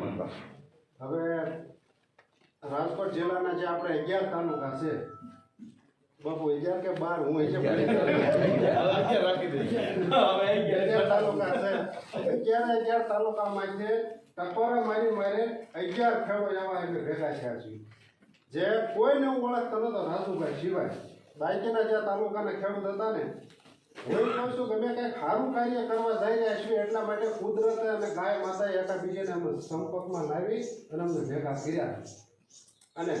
હવે રાજકોટ જિલ્લાના જે આપણે અગિયાર તાલુકા છે બાપુ અગિયાર કે બાર? હું અગિયાર. તાલુકા છે. અગિયાર અગિયાર તાલુકામાં જે ટકોરે મારી મારે અગિયાર ખેડો એવા એમને ભેગા થયા છે જે કોઈને હું ઓળખતો નતો રાજુભાઈ સિવાય. બાકીના જે તાલુકાના ખેડૂત હતા ને હું કહું છું અમે કંઈક સારું કાર્ય કરવા જઈ રહ્યા એટલા માટે કુદરતે અને ગાય, માતાએ એકાબીજાને અમે સંપર્કમાં લાવી અને અમને ભેગા કર્યા. અને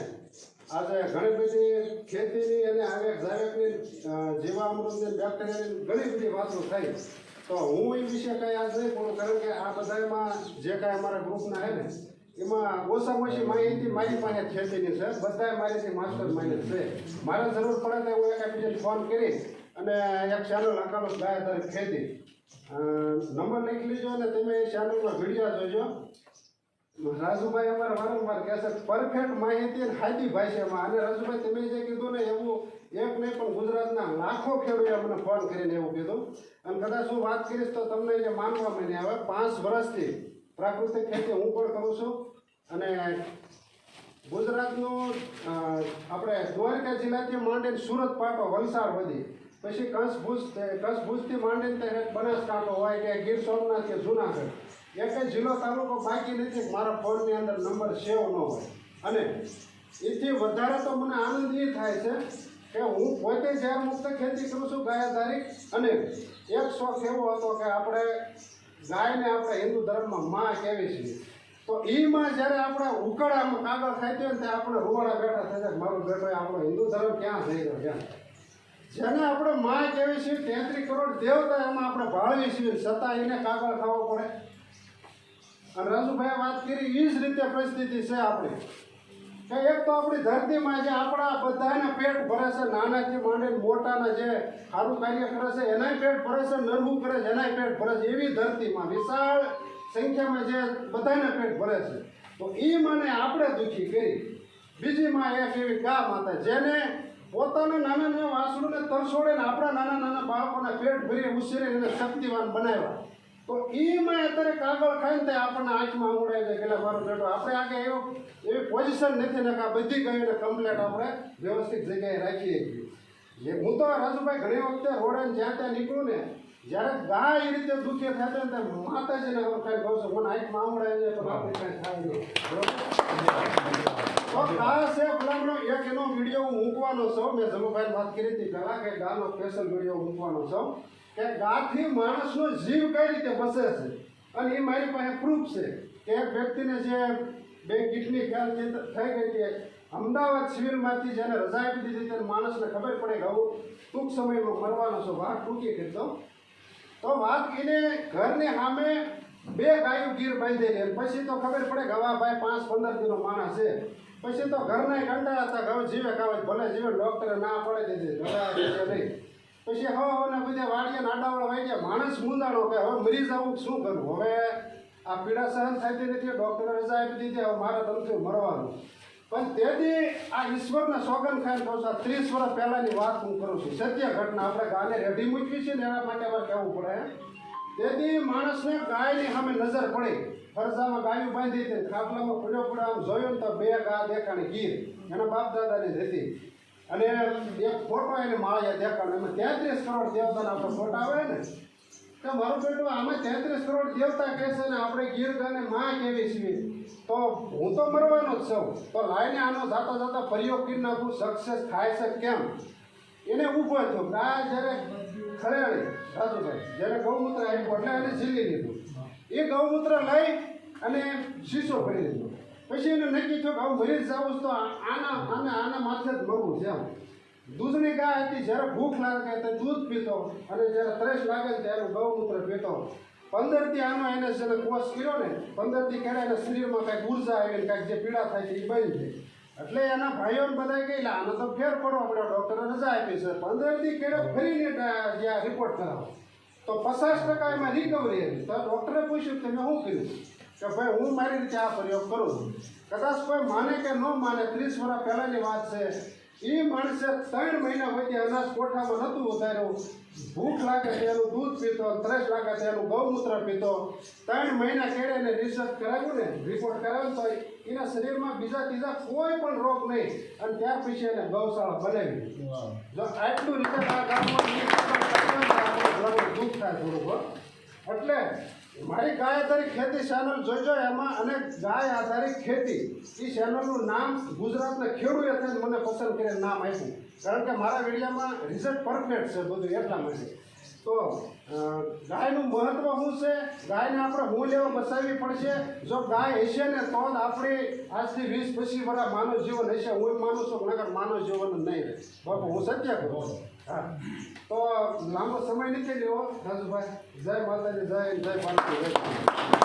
આજે ઘણી બધી ખેતીની અને આવક જાવકની જીવામૃતની બેક્ટેરિયાની ઘણી બધી વાતો થઈ. તો હું એ વિશે કંઈ આજ નહીં બોલું કારણ કે આ બધામાં જે કાંઈ અમારા ગ્રુપના હે ને, એમાં ઓછામાં ઓછી માહિતી મારી પાસે ખેતીની છે. બધાય મારીથી માસ્ટર માઇન્ડ છે. મારે જરૂર પડે તો હું એકાબીજાને ફોન કરી અને એક ચેનલ લખાડો ગાય તારીખ ખેતી. નંબર લખી લીજો અને તમે એ ચેનલમાં વીડિયો જોજો. રાજુભાઈ અમારે વારંવાર કહે છે પરફેક્ટ માહિતી અને હાદી ભાષામાં. અને રાજુભાઈ, તમે જે કીધું ને એવું એક નહીં, પણ ગુજરાતના લાખો ખેડૂએ મને ફોન કરીને એવું કીધું. અને કદાચ હું વાત કરીશ તો તમને જે માનવા નહીં આવે પાંચ વર્ષથી પ્રાકૃતિક ખેતી હું પણ કરું છું. અને ગુજરાતનું આપણે દ્વારકા જિલ્લાથી માંડીને સુરત પાટો વલસાડ બધી પછી કચ્છ ભુજ કચ્છ ભુજથી માંડીને તે બનાસકાંઠો હોય કે ગીર સોમનાથ કે જુનાગઢ, એક જિલ્લો તાલુકો બાકી નથી, મારા ફોનની અંદર નંબર સેવ ન હોય. અને એથી વધારે તો મને આનંદ એ થાય છે કે હું પોતે જ્યારે મુક્ત ખેતી કરું છું ગાયાધારી અને એક શોખ એવો હતો કે આપણે ગાયને આપણે હિન્દુ ધર્મમાં માં કહેવી છીએ. તો ઈમાં જ્યારે આપણે ઉકળામાં કાગળ હોય ને ત્યારે આપણે રૂવાડા બેઠા થઈ જાય મારો બેટો આપણો હિન્દુ ધર્મ ક્યાં થઈ ગયો એમ જેને આપણે માં કહેવી છીએ, તેત્રી કરોડ દેવતા એમાં આપણે ભાળવી છીએ. છતાં એને કાગળ ખાવો પડે. અને રાજુભાઈ વાત કરી એ જ રીતે પરિસ્થિતિ છે આપણી. કે એક તો આપણી ધરતીમાં જે આપણા બધાને પેટ ભરે છે, નાનાથી માંડીને મોટાના જે સારું કાર્ય કરે છે, એનાય પેટ ભરે છે, નરવું કરે છે, એનાય પેટ ભરે છે. એવી ધરતીમાં વિશાળ સંખ્યામાં જે બધાને પેટ ભરે છે. તો એ મને આપણે દુઃખી કરી. બીજી માં એક એવી ગા માતા, જેને પોતાના નાના નાના વાસણોને તરસોડે ને આપણા નાના નાના બાળકોને પેટ ભરી ઉછેરે એને શક્તિવાન બનાવ્યા. તો એમાં અત્યારે કાગળ ખાઈને તે આપણને આંખમાં ઉડાય છે કેટલા મારો બેટો, આપણે આગે એવું એવી પોઝિશન નથી ને કે આ બધી કહીને કમ્પ્લેટ આપણે વ્યવસ્થિત જગ્યાએ રાખીએ છીએ. હું તો રાજુભાઈ ઘણી વખતે રોડે જ્યાં ત્યાં નીકળું ને જ્યારે ગાય એ રીતે દુઃખી થાય ને માતાજીને હું કાંઈ ભાવશે મને આઈ ઉડાય છે તો આપણે કાંઈ થાય નહીં? તો આ છે ફલામનો એક એનો વીડિયો હું મૂકવાનો છું. મેં જમુભાઈ વાત કરી હતી પહેલાં કે ગાનો સ્પેશિયલ વીડિયો મૂકવાનો છું કે ગાથી માણસનો જીવ કઈ રીતે બસે છે? અને એ મારી પાસે પ્રૂફ છે કે વ્યક્તિને જે બે કિડની ફેલ થઈ ગઈ હતી. અમદાવાદ સિવિલમાંથી જેને રજા આપી દીધી તેને માણસને ખબર પડે કે આવું ટૂંક સમયમાં મરવાનો છો. વાત ટૂંકી દઉં. તો વાત એને ઘરને સામે બે ગાયો ગીર બાંધી અને પછી તો ખબર પડે હવે ભાઈ પાંચ, પંદર કિલો માણસ છે. પછી તો ઘરના કંટાળા હતા કે જીવે કાવે ભલે જીવે, ડૉક્ટરે ના પડે દીધી. પછી હવે હવે બધે વાડીએ નાડાવાળા વાઈ ગયા. માણસ મૂંદાણો કે હવે મરી જવું શું કરવું હવે આ પીડા સહન થતી નથી, ડૉક્ટરે રજા આપી દીધી, હવે મારા તમથી મરવાનું. પણ તેથી આ ઈશ્વરના સોગન ખાઈ કહું ત્રીસ વર્ષ પહેલાંની વાત હું કરું છું. સત્ય ઘટના. આપણે ગાને રેઢી મૂકવી છે ને એના માટે અમારે કહેવું પડે. તેથી માણસને ગાયની સામે નજર પડી. ફરજામાં ગાયું બાંધી હતી ખાટલામાં પડ્યો. પડે આમ જોયું તો બે ગા દેખાણી ગીર. એના બાપ દાદાની હતી. અને એક ફોટો એને માળિયા દેખાણ એમાં તેત્રીસ કરોડ દેવતાના ફોટા આવે ને. કે મારું બેટું આમાં તેત્રીસ કરોડ દેવતા કહે છે ને આપણે ગીર ગાને માં કેવી છીએ? તો હું તો મરવાનો જ છું. તો લાઈને આનો જાતા જાતા પ્રયોગ કરી નાખું સક્સેસ થાય છે કેમ? એને ઊભો થયો કે આ જ્યારે ખરેડી, રાજુભાઈ, જ્યારે ગૌમૂત્ર આપ્યું, એટલે એને ઝીલી લીધું. એ ગૌમૂત્ર લઈ અને શીશો ભરી લીધો પછી એને નક્કી થયું કે હું મરી જ જવું તો આના આના આના માથે જ મરવું છે એમ. દૂધની ગાય હતી, જ્યારે ભૂખ લાગે તો દૂધ પીતો અને જ્યારે ત્રેસ લાગે ત્યારે ગૌમૂત્ર પીતો. પંદરથી આનો એને જેને કોષ કર્યો ને, પંદરથી કેળા એના શરીરમાં કાંઈક ઊર્જા આવી ને કાંઈક જે પીડા થાય છે એ બંધ થઈ એટલે એના ભાઈઓને બધા ગયેલા આનો તો ફેર પડો, આપણે ડૉક્ટરે રજા આપી છે. પંદરથી કેળે ફરીને જ્યાં રિપોર્ટ કરાવો. તો પચાસ ટકા એમાં રિકવરી હતી તો ડૉક્ટરે પૂછ્યું કે મેં શું કર્યું? કે ભાઈ, હું મારી રીતે આ પ્રયોગ કરું છું. કદાચ કોઈ માને કે ન માને, ત્રીસ વર્ષ પહેલાંની વાત છે. એ માણસે ત્રણ મહિના પછી અનાજ કોઠામાં નહોતું ઉતાર્યું ભૂખ લાગે છે એનું દૂધ પીતો, ત્રેસ લાગે છે એનું ગૌમૂત્ર પીતો. ત્રણ મહિના કેળે એને રિસર્ચ કરાવ્યું ને રિપોર્ટ કરાવ્યો તો એના શરીરમાં બીજા ત્રીજા કોઈ પણ રોગ નહીં. અને ત્યાર પછી એને ગૌશાળા બનાવી. જો આટલું રીતે આ ગામમાં દુઃખ થાય થોડુંક એટલે મારી ગાય આધારિત ખેતી ચેનલ જોઈજો એમાં અને ગાય આધારિત ખેતી. એ ચેનલનું નામ ગુજરાતના થઈને મને પસંદ કરીને નામ આપ્યું. કારણ કે મારા વિડીયામાં રિઝલ્ટ પરફેક્ટ છે બધું એટલા માટે. તો ગાયનું મહત્વ શું છે? ગાયને આપણે હું લેવા બસાવવી પડશે? જો ગાય હશે ને, તો જ આપણી આજથી વીસ પચીસ વર્ષ માનવ જીવન હશે. હું માનું છું કે નકર માનવ જીવન નહીં રહે. બાપુ, હું સત્ય કરું. હા. તો લાંબો સમય નથી લેવો રાજુભાઈ જય માતાજી, જય જય જય.